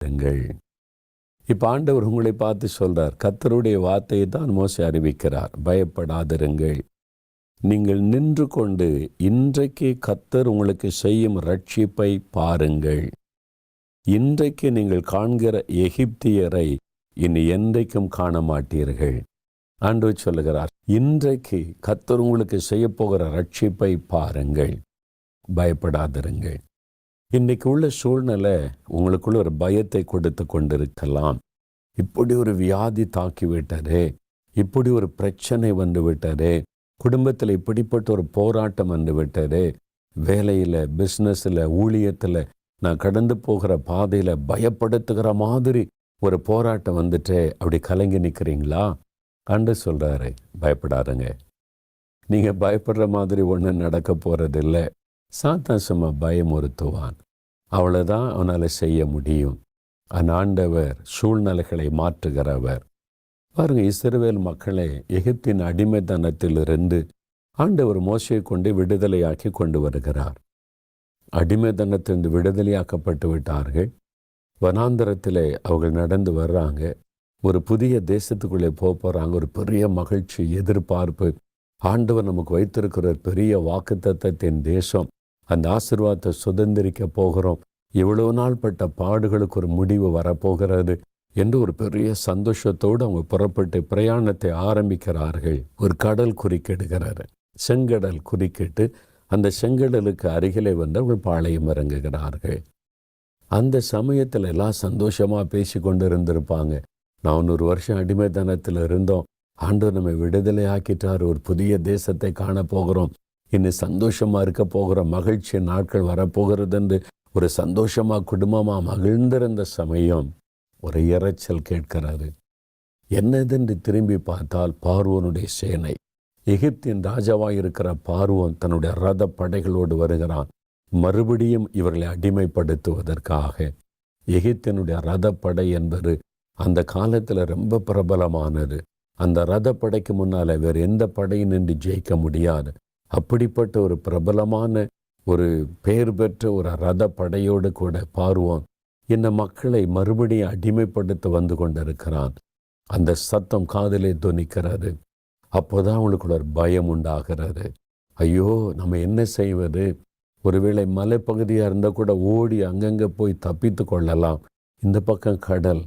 பயப்படுங்கள் இப்போ ஆண்டவர் உங்களை பார்த்து சொல்கிறார் கத்தருடைய வார்த்தையை தான் மோசே அறிவிக்கிறார். பயப்படாதிருங்கள். நீங்கள் நின்று கொண்டு இன்றைக்கு கத்தர் உங்களுக்கு செய்யும் ரட்சிப்பை பாருங்கள். இன்றைக்கு நீங்கள் காண்கிற எகிப்தியரை இனி என்றைக்கும் காண மாட்டீர்கள் ஆண்டவர் சொல்லுகிறார் இன்றைக்கு கத்தர் உங்களுக்கு செய்யப்போகிற ரட்சிப்பை பாருங்கள். பயப்படாதிருங்கள். இன்றைக்கு உள்ள சூழ்நிலை உங்களுக்குள்ள ஒரு பயத்தை கொடுத்து கொண்டிருக்கலாம். இப்படி ஒரு வியாதி தாக்கி விட்டதே இப்படி ஒரு பிரச்சனை வந்து விட்டதே குடும்பத்தில் இப்படிப்பட்ட ஒரு போராட்டம் வந்து வேலையில் பிஸ்னஸில் ஊழியத்தில் நான் கடந்து போகிற பாதையில் பயப்படுத்துகிற மாதிரி ஒரு போராட்டம் வந்துட்டு அப்படி கலங்கி நிற்கிறீங்களா கண்டு சொல்கிறாரு பயப்படாருங்க நீங்கள் பயப்படுற மாதிரி ஒன்றும் நடக்க போகிறதில்ல சாத்தான் சும்மா பயமுறுத்துவான். அவ்வளோதான் அவனால் செய்ய முடியும். அந்த ஆண்டவர் சூழ்நிலைகளை மாற்றுகிறவர். பாருங்க இஸ்ரவேல் மக்களை எகிப்தின் அடிமைத்தனத்திலிருந்து ஆண்டவர் மோசையை கொண்டு விடுதலையாக்கி கொண்டு வருகிறார். அடிமைத்தனத்திலிருந்து விடுதலையாக்கப்பட்டு விட்டார்கள். வனாந்தரத்தில் அவர்கள் நடந்து வர்றாங்க. ஒரு புதிய தேசத்துக்குள்ளே போக போகிறாங்க ஒரு பெரிய மகிழ்ச்சி எதிர்பார்ப்பு. ஆண்டவர் நமக்கு வைத்திருக்கிற ஒரு பெரிய வாக்குத்தத்தத்தின் தேசம். அந்த ஆசிர்வாதத்தை சுதந்திரிக்க போகிறோம். இவ்வளவு நாள் பட்ட பாடுகளுக்கு ஒரு முடிவு வரப்போகிறது என்று ஒரு பெரிய சந்தோஷத்தோடு அவங்க புறப்பட்டு பிரயாணத்தை ஆரம்பிக்கிறார்கள். ஒரு கடல் குறுக்கிடுகிறாரு. செங்கடல் குறுக்கிட்டு அந்த செங்கடலுக்கு அருகிலே வந்து அவர்கள் பாளையம் இறங்குகிறார்கள். அந்த சமயத்தில் எல்லாம் சந்தோஷமாக பேசி கொண்டு இருந்திருப்பாங்க நான் ஒரு வருஷம் அடிமைத்தனத்தில் இருந்தோம். ஆண்டு நம்மை விடுதலை ஆக்கிட்டார். ஒரு புதிய தேசத்தை காண போகிறோம். இனி சந்தோஷமாக இருக்க போகிற மகிழ்ச்சி நாட்கள் வரப்போகிறது என்று ஒரு சந்தோஷமாக குடும்பமாக மகிழ்ந்திருந்த சமயம் ஒரு இரைச்சல் கேட்கிறாரு என்னதென்று திரும்பி பார்த்தால் பார்வோனுடைய சேனை. எகிப்தின் ராஜாவாக இருக்கிற பார்வோன் தன்னுடைய ரத படைகளோடு வருகிறான். மறுபடியும் இவர்களை அடிமைப்படுத்துவதற்காக. எகிப்தினுடைய ரதப்படை என்பது அந்த காலத்தில் ரொம்ப பிரபலமானது. அந்த ரதப்படைக்கு முன்னால் வேறு எந்த படையும் நின்று ஜெயிக்க முடியாது. அப்படிப்பட்ட ஒரு பிரபலமான ஒரு பெயர் பெற்ற ஒரு ரத படையோடு கூட பார்வோம். என்ன மக்களை மறுபடியும் அடிமைப்படுத்த வந்து கொண்டிருக்கிறான். அந்த சத்தம் காதலே துணிக்கிறாரு அப்போதான் அவங்களுக்குள்ள ஒரு பயம் உண்டாகிறாரு ஐயோ நம்ம என்ன செய்வது? ஒருவேளை மலைப்பகுதியாக இருந்தால் கூட ஓடி அங்கங்கே போய் தப்பித்து கொள்ளலாம். இந்த பக்கம் கடல்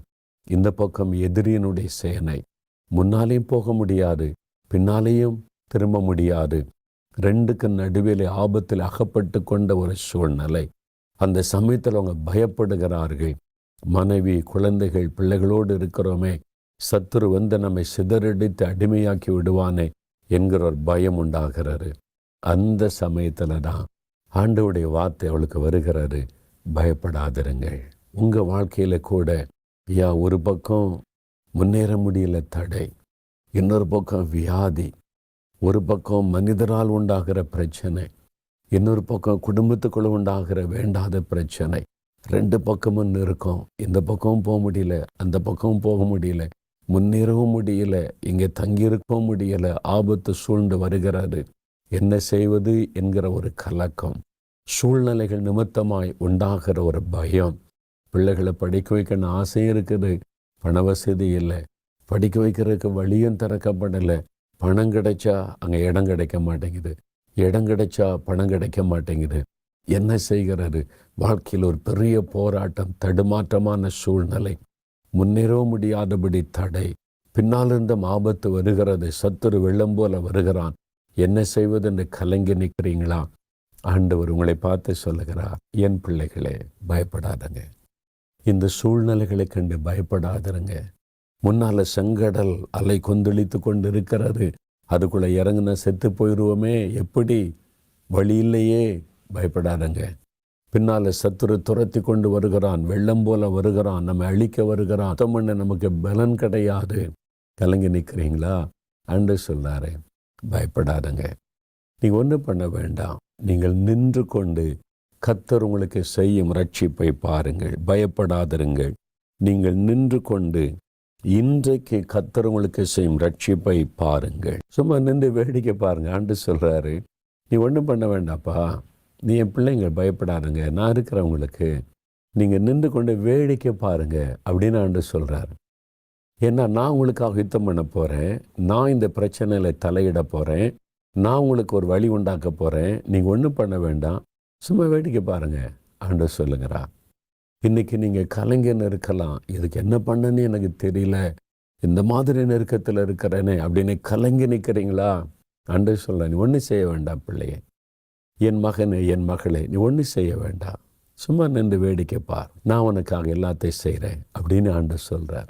இந்த பக்கம் எதிரியினுடைய சேனை. முன்னாலேயும் போக முடியாது. பின்னாலேயும் திரும்ப முடியாது. ரெண்டுக்கு நடுவில் ஆபத்தில் அகப்பட்டு கொண்ட ஒரு சூழ்நிலை. அந்த சமயத்தில் அவங்க பயப்படுகிறார்கள். மனைவி குழந்தைகள் பிள்ளைகளோடு இருக்கிறோமே சத்துரு வந்து நம்மை சிதறடித்து அடிமையாக்கி விடுவானே என்கிற ஒரு பயம் உண்டாகிறாரு அந்த சமயத்தில் தான் ஆண்டவுடைய வார்த்தை அவளுக்கு வருகிறாரு பயப்படாதிருங்கள். உங்கள் வாழ்க்கையில் கூட யா ஒரு பக்கம் முன்னேற முடியல தடை இன்னொரு பக்கம் வியாதி ஒரு பக்கம் மனிதரால் உண்டாகிற பிரச்சனை இன்னொரு பக்கம் குடும்பத்துக்குள்ள உண்டாகிற வேண்டாத பிரச்சனை. ரெண்டு பக்கமும் இருக்கும். இந்த பக்கமும் போக முடியல அந்த பக்கமும் போக முடியல முன்னேறவும் முடியல இங்கே தங்கியிருக்கவும் முடியல ஆபத்து சூழ்ந்து வருகிறது. என்ன செய்வது என்கிற ஒரு கலக்கம். சூழ்நிலைகள் நிமித்தமாய் உண்டாகிற ஒரு பயம். பிள்ளைகளை படிக்க வைக்கணும் ஆசை இருக்குது. பண வசதி இல்லை. படிக்க வைக்கிறதுக்கு வழியும் திறக்கப்படலை. பணம் கிடைச்சா அங்கே இடம் கிடைக்க மாட்டேங்குது. இடம் கிடைச்சா பணம் கிடைக்க மாட்டேங்குது. என்ன செய்கிறது? வாழ்க்கையில் ஒரு பெரிய போராட்டம் தடுமாற்றமான சூழ்நிலை. முன்னேறவும் முடியாதபடி தடை. பின்னால் இருந்த ஆபத்து வருகிறது. சத்துரு வெள்ளம் போல வருகிறான். என்ன செய்வது என்று கலங்கி நிற்கிறீங்களா? ஆண்டவர் உங்களை பார்த்து சொல்லுகிறார் என் பிள்ளைகளே பயப்படாதங்க. இந்த சூழ்நிலைகளை கண்டு பயப்படாதருங்க. முன்னால் செங்கடல் அலை கொந்தளித்து கொண்டு இருக்கிறது அதுக்குள்ளே இறங்கின செத்து போயிடுவோமே எப்படி? வழி இல்லையே. பயப்படாதங்க. பின்னால் சத்துரு துரத்தி கொண்டு வருகிறான். வெள்ளம் போல வருகிறான். நம்ம அழிக்க வருகிறான். அர்த்தம் பண்ண நமக்கு பலன் கிடையாது. கலங்கி நிற்கிறீங்களா அன்று சொல்லாரு பயப்படாதங்க. நீங்கள் ஒன்றும் பண்ண வேண்டாம். நீங்கள் நின்று கொண்டு கத்தர் உங்களுக்கு செய்யும் ரட்சிப்பை பாருங்கள். பயப்படாதிருங்கள். நீங்கள் நின்று கொண்டு இன்றைக்கு கத்தர் உங்களுக்கு செய்யும் ரட்சிப்பை பாருங்கள். சும்மா நின்று வேடிக்கை பாருங்க. ஆண்டு சொல்றாரு நீ ஒன்றும் பண்ண வேண்டாப்பா நீ என் பிள்ளைங்க பயப்படாதுங்க. நான் இருக்கிறவங்களுக்கு நீங்கள் நின்று கொண்டு வேடிக்கை பாருங்க. அப்படின்னு ஆண்டு சொல்கிறார் ஏன்னா நான் உங்களுக்காக யுத்தம் பண்ண போகிறேன் நான் இந்த பிரச்சனையில் தலையிட போகிறேன் நான் உங்களுக்கு ஒரு வழி உண்டாக்க போகிறேன் நீங்கள் ஒன்றும் பண்ண வேண்டாம். சும்மா வேடிக்கை பாருங்க. ஆண்டு சொல்லுங்கிறா இன்னைக்கு நீங்கள் கலைஞன் இருக்கலாம். இதுக்கு என்ன பண்ணன்னு எனக்கு தெரியல. இந்த மாதிரி நெருக்கத்தில் இருக்கிறேனே அப்படின்னு கலங்கி நிற்கிறீங்களா அன்று சொல்ல நீ ஒன்றும் செய்ய வேண்டாம் பிள்ளையே. என் மகனே என் மகளே நீ ஒன்றும் செய்ய வேண்டாம். சும்மா நின்று வேடிக்கை பார். நான் உனக்காக எல்லாத்தையும் செய்கிறேன் அப்படின்னு ஆண்டு சொல்கிறார்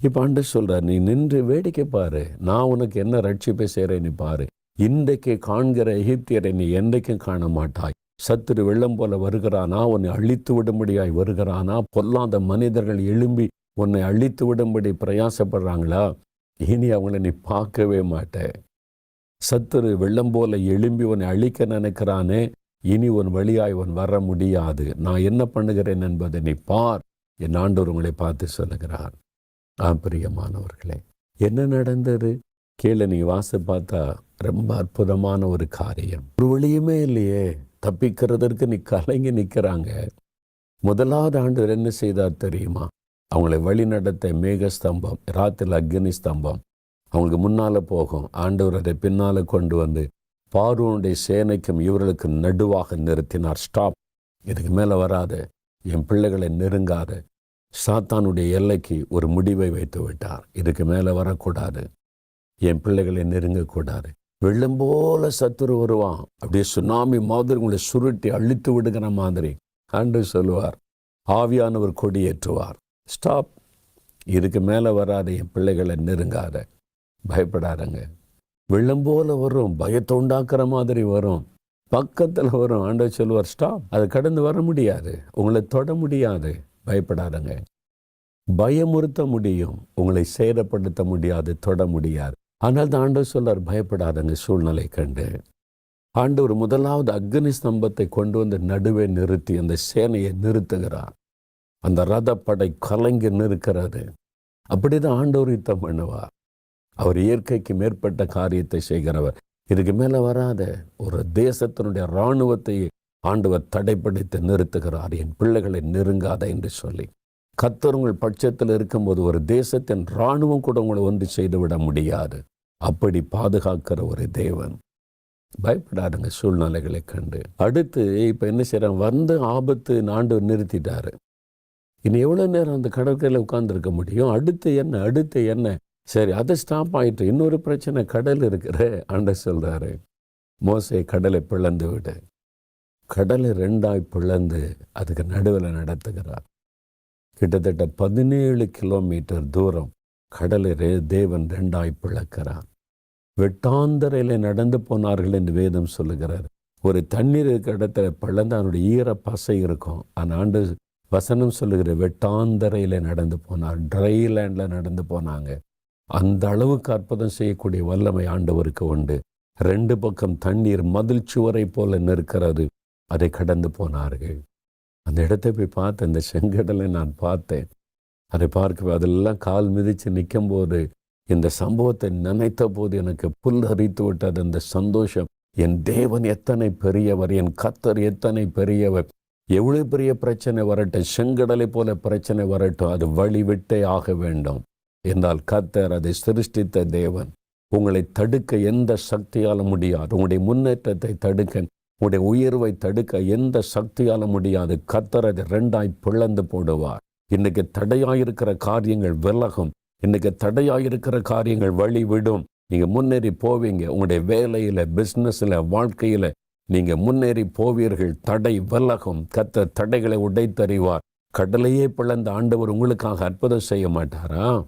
இப்போ ஆண்டு சொல்கிறார் நீ நின்று வேடிக்கை பாரு. நான் உனக்கு என்ன ரட்சிப்பை செய்கிறேன் நீ பாரு. இன்றைக்கு காண்கிற எகிப்தியரை நீ என்றைக்கும் காண மாட்டாய் சத்துரு வெள்ளம் போல வருகிறானா? உன்னை அழித்து விடும்படியாய் வருகிறானா? பொல்லாத மனிதர்கள் எழும்பி உன்னை அழித்து விடும்படி பிரயாசப்படுறாங்களா? இனி அவங்கள நீ பார்க்கவே மாட்ட. சத்துரு வெள்ளம் போல எழும்பி உன்னை அழிக்க நினைக்கிறானே இனி உன் வழியாய் உன் வர முடியாது. நான் என்ன பண்ணுகிறேன் என்பதை நீ பார். என் ஆண்டவர் உங்களை பார்த்து சொல்லுகிறார். ஆ பிரியமானவர்களே என்ன நடந்தது? கீழே நீ வாச பார்த்தா ரொம்ப அற்புதமான ஒரு காரியம். ஒரு வழியுமே இல்லையே. தப்பிக்கிறதற்கு நீ கலங்கி நிற்கிறாங்க முதலாவது ஆண்டு என்ன செய்தார் தெரியுமா? அவங்களை வழி நடத்த மேக ஸ்தம்பம் ராத்திரில் அக்னி ஸ்தம்பம் அவங்களுக்கு முன்னால் போகும். ஆண்டவர் அதை பின்னால் கொண்டு வந்து பார்வனுடைய சேனைக்கும் இவர்களுக்கு நடுவாக நிறுத்தினார். ஸ்டாப். இதுக்கு மேலே வராது. என் பிள்ளைகளை நெருங்காத. சாத்தானுடைய எல்லைக்கு ஒரு முடிவை வைத்து விட்டார். இதுக்கு மேலே வரக்கூடாது. என் பிள்ளைகளை நெருங்கக்கூடாது. வெள்ளம் போல சத்துரு வருவான். அப்படியே சுனாமி மாதிரி உங்களை சுருட்டி அழித்து விடுகிற மாதிரி. ஆண்டு சொல்லுவார் ஆவியானவர் கொடியேற்றுவார். ஸ்டாப் இதுக்கு மேலே வராத என் பிள்ளைகளை நெருங்காத. பயப்படாதங்க. வெள்ளம் போல வரும் பயத்தை உண்டாக்குற மாதிரி வரும். பக்கத்தில் வரும் ஆண்டவர் சொல்லுவார் ஸ்டாப் அதை கடந்து வர முடியாது. உங்களை தொட முடியாது. பயப்படாதங்க. பயமுறுத்த முடியும். உங்களை சேதப்படுத்த முடியாது தொட முடியாது. ஆனால் தான் ஆண்டவர் சொல்லார் பயப்படாதங்க சூழ்நிலை கண்டு. ஆண்டவர் முதலாவது அக்னி ஸ்தம்பத்தை கொண்டு வந்து நடுவே நிறுத்தி அந்த சேனையை நிறுத்துகிறார். அந்த ரதப்படை கலங்கி நிற்கிறது. அப்படிதான் ஆண்டவர் யுத்தம் பண்ணுவார். அவர் இயற்கைக்கு மேற்பட்ட காரியத்தை செய்கிறவர். இதுக்கு மேலே வராத ஒரு தேசத்தினுடைய இராணுவத்தை ஆண்டவர் தடைப்படுத்தி நிறுத்துகிறார். என் பிள்ளைகளை நெருங்காத என்று சொல்லி. கத்தர் உங்கள் பட்சத்தில் இருக்கும்போது ஒரு தேசத்தின் இராணுவம் கூட உங்களை ஒன்று செய்துவிட முடியாது. அப்படி பாதுகாக்கிற ஒரு தேவன். பயப்படாதுங்க சூழ்நிலைகளை கண்டு. அடுத்து இப்போ என்ன செய்கிறாங்க வந்த ஆபத்து நாண்டு நிறுத்திட்டாரு. இனி எவ்வளோ நேரம் அந்த கடற்கரையில் உட்காந்துருக்க முடியும்? அடுத்து என்ன? அடுத்து என்ன? சரி அதை ஸ்டாப் ஆயிட்டு இன்னொரு பிரச்சனை கடல் இருக்கிற ஆண்ட சொல்கிறாரு மோசை கடலை பிளந்து விடு. கடலை ரெண்டாய் பிளந்து அதுக்கு நடுவில் நடத்துகிறார். கிட்டத்தட்ட பதினேழு கிலோமீட்டர் தூரம் கடலை தேவன் ரெண்டாய் பிளக்கிறார். வெட்டாந்தரையில் நடந்து போனார்கள் என்று வேதம் சொல்லுகிறார். ஒரு தண்ணீர் இருக்கிற இடத்துல பிளந்து அவனுடைய ஈர பசை இருக்கும். ஆனால் ஆண்டு வசனம் சொல்லுகிற வெட்டாந்தரையில் நடந்து போனார். ட்ரை லேண்டில் நடந்து போனாங்க. அந்த அளவுக்கு அற்புதம் செய்யக்கூடிய வல்லமை ஆண்டவருக்கு உண்டு. ரெண்டு பக்கம் தண்ணீர் மதில் சுவரை போல நிற்கிறது. அதை கடந்து போனார்கள். அந்த இடத்தை போய் பார்த்தேன் அந்த செங்கடலை நான் பார்த்தேன். அதை பார்க்க அதெல்லாம் கால் மிதித்து நிற்கும் போது இந்த சம்பவத்தை நினைத்த போது எனக்கு புல் அரித்து விட்டது. அந்த சந்தோஷம் என் தேவன் எத்தனை பெரியவர் என் கத்தர் எத்தனை பெரியவர் எவ்வளோ பெரிய பிரச்சனை வரட்டும் செங்கடலை போல பிரச்சனை வரட்டும் அது வழி விட்டே ஆக வேண்டும். என்றால் கத்தர் அதை சிருஷ்டித்த தேவன் உங்களை தடுக்க எந்த சக்தியால் முடியாது. உங்களுடைய முன்னேற்றத்தை தடுக்க உங்களுடைய உயர்வை தடுக்க எந்த சக்தியால முடியாது. கத்தர் அதை ரெண்டாய் பிளந்து போடுவார். இன்னைக்கு தடையாயிருக்கிற காரியங்கள் விலகும். இன்னைக்கு தடையாயிருக்கிற காரியங்கள் வழி விடும் நீங்க முன்னேறி போவீங்க. உங்களுடைய வேலையில் பிஸ்னஸில் வாழ்க்கையில நீங்கள் முன்னேறி போவீர்கள். தடை விலகும். கத்த தடைகளை உடைத்தறிவார். கடலையே பிளந்த ஆண்டவர் உங்களுக்காக அற்புதம் செய்ய மாட்டாரா?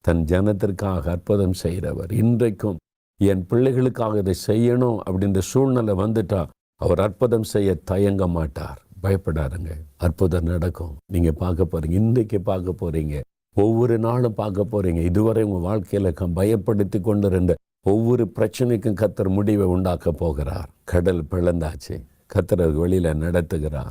தன் ஜனத்திற்காக அற்புதம் செய்கிறவர் இன்றைக்கும் என் பிள்ளைகளுக்காக இதை செய்யணும் அப்படின்ற சூழ்நிலை வந்துட்டா அவர் அற்புதம் செய்ய தயங்க மாட்டார். பயப்படாருங்க அற்புதம் நடக்கும். நீங்க பார்க்க போறீங்க. இன்றைக்கு பார்க்க போறீங்க. ஒவ்வொரு நாளும் பார்க்க போறீங்க. இதுவரை உங்க வாழ்க்கையில க- பயப்படுத்தி கொண்டிருந்த ஒவ்வொரு பிரச்சனைக்கும் கத்தர் முடிவை உண்டாக்க போகிறார். கடல் பிளந்தாச்சு. கத்தர் அது வெளியில நடத்துகிறார்.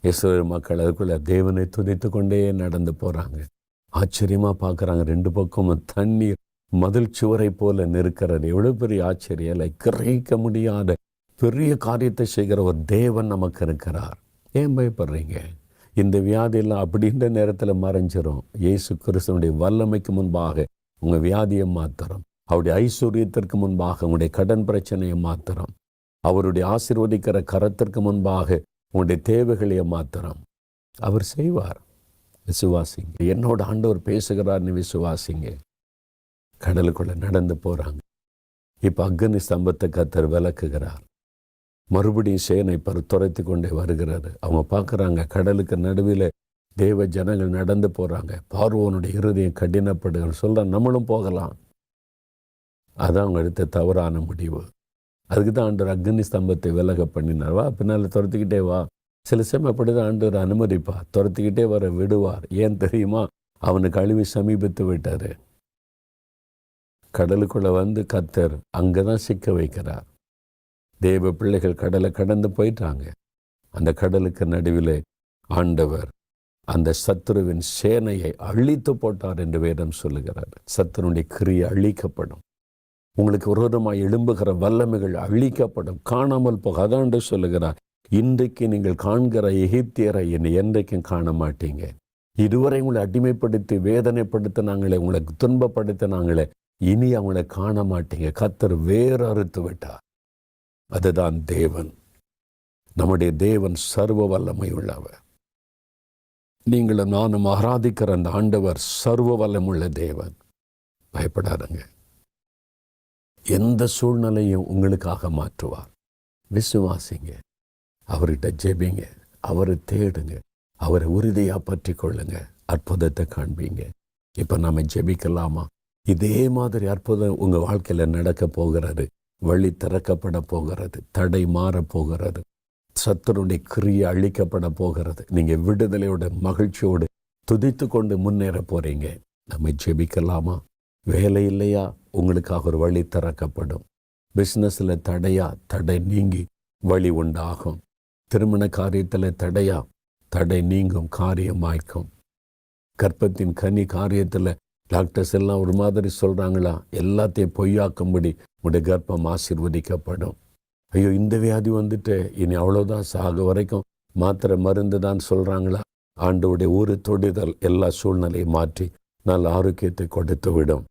இஸ்ரேல் மக்கள் அதுக்குள்ளே தேவனை துதித்து கொண்டே நடந்து போறாங்க. ஆச்சரியமா பார்க்குறாங்க. ரெண்டு பக்கமும் தண்ணீர் மதில் சுவரை போல நிற்கிறது. எவ்வளவு பெரிய ஆச்சரியம். இல்லை கிரகிக்க முடியாத பெரிய காரியத்தை செய்கிற ஒரு தேவன் நமக்கு இருக்கிறார் ஏன் பயப்படுறீங்க? இந்த வியாதியெல்லாம் அப்படின்ற நேரத்தில் மறைஞ்சிரும். இயேசு கிறிஸ்தனுடைய வல்லமைக்கு முன்பாக உங்கள் வியாதியை மாத்திரம். அவருடைய ஐஸ்வர்யத்திற்கு முன்பாக உங்களுடைய கடன் பிரச்சனையை மாத்திரம். அவருடைய ஆசிர்வதிக்கிற கரத்திற்கு முன்பாக உங்களுடைய தேவைகளையே மாத்திரம். அவர் செய்வார். விசுவாசிங்க. என்னோட ஆண்டவர் பேசுகிறார்னு விசுவாசிங்க. கடலுக்குள்ளே நடந்து போகிறாங்க இப்போ அக்னி ஸ்தம்பத்தை கத்தர் விளக்குகிறார். மறுபடியும் சேனை பரு துரைத்து கொண்டே வருகிறாரு. அவங்க பார்க்குறாங்க கடலுக்கு நடுவில் தேவ ஜனங்கள் நடந்து போகிறாங்க பார்வோனுடைய இருதயம் கடினப்படுகள் சொல்ல நம்மளும் போகலாம். அதான் அவங்க எடுத்த தவறான முடிவு. அதுக்கு தான் ஆண்டவர் அக்னி ஸ்தம்பத்தை விலக பண்ணினார். வா பின்னால் துரத்திக்கிட்டே வா. சில சமயம் அப்படி தான் ஆண்டவர் அனுமதிப்பா துரத்திக்கிட்டே வர விடுவார். ஏன் தெரியுமா? அவனுக்கு அழிவு சமீபித்து விட்டார். கடலுக்குள்ளே வந்து கத்தர் அங்கே தான் சிக்க வைக்கிறார். தேவ பிள்ளைகள் கடலை கடந்து போயிட்டாங்க. அந்த கடலுக்கு நடுவில் ஆண்டவர் அந்த சத்துருவின் சேனையை அழித்து போட்டார் என்று வேதம் சொல்லுகிறார். சத்துருடைய கிரியை அழிக்கப்படும். உங்களுக்கு விரோதமாக எழும்புகிற வல்லமைகள் அழிக்கப்படும். காணாமல் போக அதாண்டு சொல்லுகிறார். இன்றைக்கு நீங்கள் காண்கிற எகிப்தியரை என்னை என்றைக்கும் காண மாட்டீங்க இதுவரை உங்களை அடிமைப்படுத்தி வேதனைப்படுத்தினாங்களே உங்களை துன்பப்படுத்தினாங்களே இனி அவங்களை காண மாட்டீங்க கத்தர் வேறு அறுத்து விட்டார் அதுதான் தேவன். நம்முடைய தேவன் சர்வ வல்லமை உள்ளவர் நீங்களும் நானும் ஆராதிக்கிற அந்த ஆண்டவர் சர்வ வல்லமுள்ள தேவன். பயப்படாதங்க. எந்த சூழ்நிலையும் உங்களுக்காக மாற்றுவார். விசுவாசிங்க. அவர்கிட்ட ஜெபிங்க. அவரை தேடுங்க. அவரை உறுதியாக பற்றி கொள்ளுங்க அற்புதத்தை காண்பீங்க. இப்போ நாம் ஜெபிக்கலாமா? இதே மாதிரி அற்புதம் உங்கள் வாழ்க்கையில் நடக்க போகிறாரு வழி திறக்கப்பட போகிறது தடை மாறப்போகிறது போகிறது கிரியை அழிக்கப்பட போகிறது. நீங்கள் விடுதலையோட மகிழ்ச்சியோடு துதித்து கொண்டு முன்னேற போகிறீங்க நம்ம ஜெபிக்கலாமா? வேலை இல்லையா? உங்களுக்காக ஒரு வழி திறக்கப்படும். பிஸ்னஸில் தடையா? தடை நீங்கி வழி உண்டாகும். திருமண காரியத்தில் தடையா? தடை நீங்கும் காரியமாய்க்கும். கற்பத்தின் கனி காரியத்தில் டாக்டர்ஸ் எல்லாம் ஒரு மாதிரி சொல்கிறாங்களா எல்லாத்தையும் பொய்யாக்கும்படி உடைய கர்ப்பம் ஆசிர்வதிக்கப்படும். ஐயோ இந்த வியாதி வந்துட்டு இனி அவ்வளோதான் சாக வரைக்கும். மாத்திரை மருந்து தான் சொல்கிறாங்களா ஆண்டோடைய ஒரு தொடுதல் எல்லா சூழ்நிலையை மாற்றி நல்ல ஆரோக்கியத்தை கொடுத்து விடும்.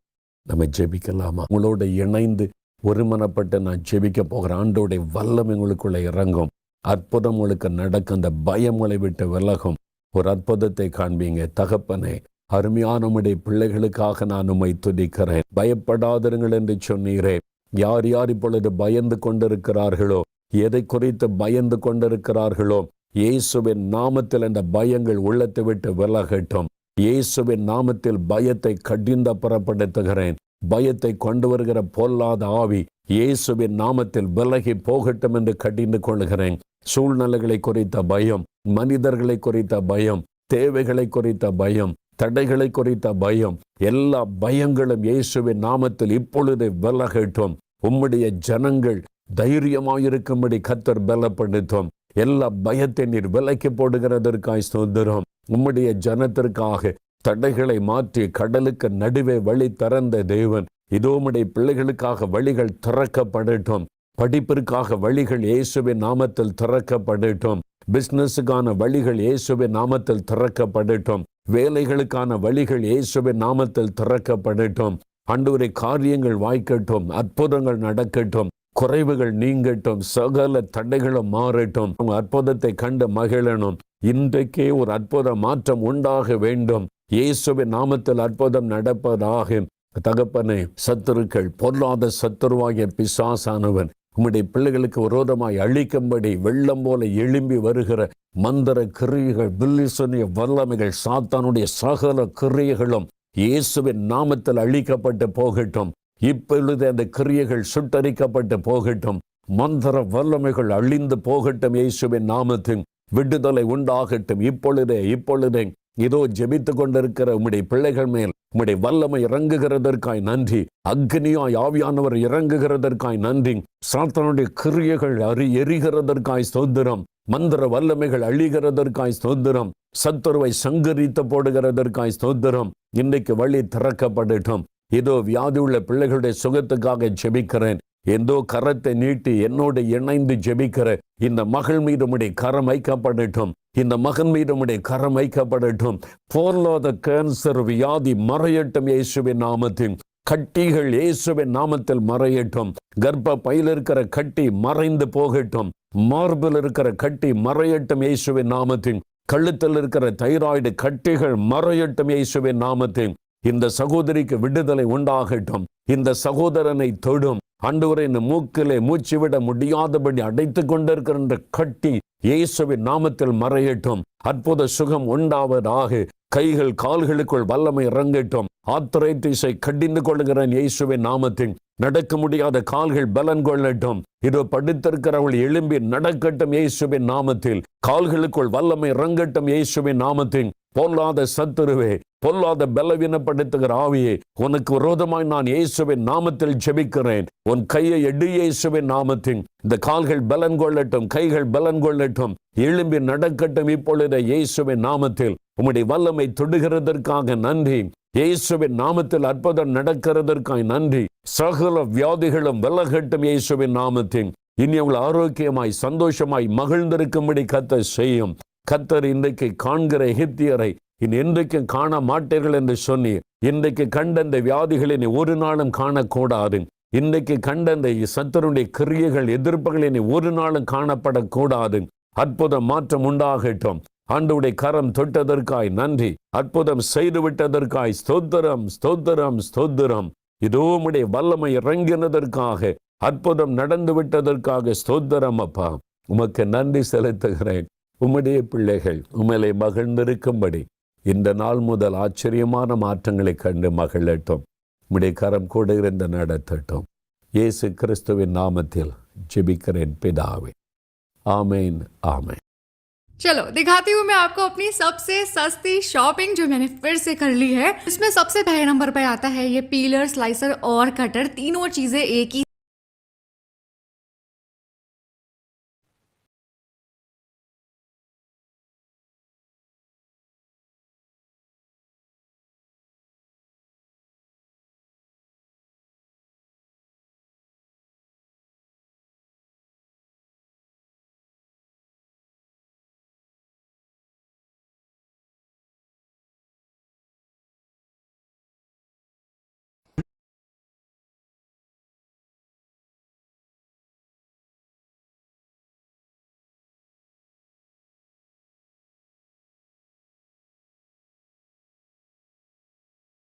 நம்ம ஜெபிக்கலாமா? உங்களோட இணைந்து ஒருமனப்பட்டு நான் ஜெபிக்க போகிற ஆண்டோடைய வல்லம் எங்களுக்குள்ளே இறங்கும். அற்புதம் உங்களுக்கு நடக்கும். அந்த பயங்களை விட்டு விலகும். ஒரு அற்புதத்தை காண்பீங்க. தகப்பனே அருமையான உடைய பிள்ளைகளுக்காக நான் உம்மை துதிக்கிறேன். பயப்படாதிருங்கள் என்று சொன்னீரே. யார் யார் இப்பொழுது பயந்து கொண்டிருக்கிறார்களோ எதை குறித்து பயந்து கொண்டிருக்கிறார்களோ இயேசுவின் நாமத்தில் அந்த பயங்கள் உள்ளத்தை விட்டு விலகட்டும். இயேசுவின் நாமத்தில் பயத்தை கடிந்த புறப்படுத்துகிறேன். பயத்தை கொண்டு வருகிற பொல்லாத ஆவி இயேசுவின் நாமத்தில் விலகி போகட்டும் என்று கடிந்து கொள்கிறேன். சூழ்நிலைகளை குறித்த பயம் மனிதர்களை குறித்த பயம் தேவைகளை குறித்த பயம் தடைகளை குறித்த பயம். எல்லா பயங்களும் இயேசுவின் நாமத்தில் இப்பொழுது விலகட்டும். உம்முடைய ஜனங்கள் தைரியமாயிருக்கும்படி கத்தர் பலப்படுத்தும். எல்லா பயத்தை நீர் விலக்கி போடுகிறதற்காய் சுதந்திரம் உம்முடைய ஜனத்திற்காக தடைகளை மாற்றி கடலுக்கு நடுவே வழி திறந்த தேவன். இதோ உடைய பிள்ளைகளுக்காக வழிகள் திறக்கப்படட்டும். படிப்பிற்காக வழிகள் இயேசுவின் நாமத்தில் திறக்கப்படட்டும். பிசினஸுக்கான வழிகள் இயேசுவின் நாமத்தில் திறக்கப்படட்டும். வேலைகளுக்கான வழிகள் இயேசுவின் நாமத்தில் திறக்கப்படட்டும். அன்றுவரை காரியங்கள் வாய்க்கட்டும் அற்புதங்கள் நடக்கட்டும் குறைவுகள் நீங்கட்டும் சகல தடைகளும் மாறட்டும். உங்கள் அற்புதத்தை கண்டு மகிழணும். இன்றைக்கே ஒரு அற்புத மாற்றம் உண்டாக வேண்டும். இயேசுவின் நாமத்தில் அற்புதம் நடப்பதாக. தகப்பனை சத்துருக்கள் பொருளாத சத்துருவாகிய பிசாசானவன் உம்முடைய பிள்ளைகளுக்கு விரோதமாய் அழிக்கும்படி வெள்ளம் போல எழும்பி வருகிற மந்திர கிரியைகள் பில்லிசனிய வல்லமைகள் சாத்தானுடைய சகல கிரியைகளும் இயேசுவின் நாமத்தில் அழிக்கப்பட்டு போகட்டும். இப்பொழுது அந்த கிரியைகள் சுட்டரிக்கப்பட்டு போகட்டும். மந்திர வல்லமைகள் அழிந்து போகட்டும் இயேசுவின் நாமத்தின் விடுதலை உண்டாகட்டும். இப்பொழுதே இப்பொழுதே இதோ ஜெபித்து கொண்டிருக்கிற உம்முடைய பிள்ளைகள் மேல் உம்முடைய வல்லமை இறங்குகிறதற்காய் நன்றி. அக்னியாய் ஆவியானவர் இறங்குகிறதற்காய் நன்றி. சாத்தனுடைய கிரியைகள் அறி எரிகிறதற்காய் சோதரம் மந்திர வல்லமைகள் அழிகிறதற்காய் ஸ்தோத்திரம். சத்துருவை சங்கரித்து போடுகிறதற்காய் ஸ்தோத்திரம். இன்றைக்கு வழி திறக்கப்படட்டும். இதோ வியாதி உள்ள பிள்ளைகளுடைய சுகத்துக்காக ஜெபிக்கிறேன். எந்தோ கரத்தை நீட்டி என்னோடு இணைந்து ஜெபிக்கிற இந்த மகள் மீது உடைய கரம் வைக்கப்படட்டும். இந்த மகன் மீது உடைய கரம் வைக்கப்படட்டும். போர்லாத கேன்சர் வியாதி மறையட்டும் இயேசுவின் நாமத்தில். கட்டிகள் இயேசுவின் நாமத்தில் மறையட்டும். கர்ப்ப பையில் இருக்கிற கட்டி மறைந்து போகட்டும். மார்பில் இருக்கிற கட்டி மறையட்டும் இயேசுவின் நாமத்தின் கழுத்தில் இருக்கிற தைராய்டு கட்டிகள் மறையட்டும் இயேசுவின் நாமத்தின் இந்த சகோதரிக்கு விடுதலை உண்டாகட்டும். இந்த சகோதரனை தொடும். அன்றுவரை இந்த மூக்கிலே மூச்சு விட முடியாதபடி அடைத்து கொண்டிருக்கிற இந்த கட்டி இயேசுவின் நாமத்தில் மறையட்டும். அற்புத சுகம் உண்டாவதாக கைகள் கால்களுக்குள் வல்லமை இறங்கட்டும். ஆத்திரைத்திசை கடிந்து கொள்கிறேன் இயேசுவின் நாமத்தில். நடக்க முடியாத கால்கள் பலன் கொள்ளட்டும். இதோ படுத்திருக்கிறவள் எழும்பி நடக்கட்டும் இயேசுவின் நாமத்தில். கால்களுக்குள் வல்லமை இறங்கட்டும் இயேசுவின் நாமத்தில். பொல்லாத சத்துருவே பொல்லாத பலவீனப்படுத்துகிற ஆவியே உனக்கு விரோதமாய் நான் இயேசுவின் நாமத்தில் ஜெபிக்கிறேன். உன் கையை எடு இயேசுவின் நாமத்தின். இந்த கால்கள் பலன் கொள்ளட்டும் கைகள் பலன் கொள்ளட்டும். எழும்பி நடக்கட்டும் இப்பொழுது இயேசுவின் நாமத்தில். உம்முடைய வல்லமை தொடுகிறதற்காக நன்றி. இயேசுவின் நாமத்தில் அற்புதம் நடக்கிறதற்காய் நன்றி. சகல வியாதிகளும் விலகட்டும் இயேசுவின் நாமத்தின். இனி அவங்களை ஆரோக்கியமாய் சந்தோஷமாய் மகிழ்ந்திருக்கும்படி கத்த செய்யும். கத்தர் இன்றைக்கு காண்கிற எகிப்தியரை இனி என்றைக்கும் காண மாட்டீர்கள் என்று சொன்னீர். இன்றைக்கு கண்ட இந்த வியாதிகளை நீ ஒரு நாளும் காணக்கூடாது. இன்றைக்கு கண்ட இந்த சத்தருடைய கிரியைகள் எதிர்ப்புகள் இனி ஒரு நாளும் காணப்படக்கூடாது. அற்புதம் மாற்றம் உண்டாகட்டும். ஆண்டுடைய கரம் தொட்டதற்காய் நன்றி. அற்புதம் செய்து விட்டதற்காய் ஸ்தோத்திரம் ஸ்தோத்திரம் ஸ்தோத்திரம். இதோ உடைய வல்லமை இறங்கினதற்காக அற்புதம் நடந்து விட்டதற்காக ஸ்தோத்திரம் அப்பா. உமக்கு நன்றி செலுத்துகிறேன். உம்முடைய பிள்ளைகள் உமலை மகிழ்ந்திருக்கும்படி இந்த நாள் முதல் ஆச்சரியமான மாற்றங்களை கண்டு மகிழட்டும் உம்முடைய கரம் கூட இருந்து நடத்தட்டும் இயேசு கிறிஸ்துவின் நாமத்தில் ஜெபிக்கிறேன் பிதாவே ஆமேன் ஆமேன் चलो दिखाती हूँ मैं आपको अपनी सबसे सस्ती शॉपिंग जो मैंने फिर से कर ली है इसमें सबसे पहले नंबर पे आता है ये पीलर स्लाइसर और कटर तीनों चीजें एक ही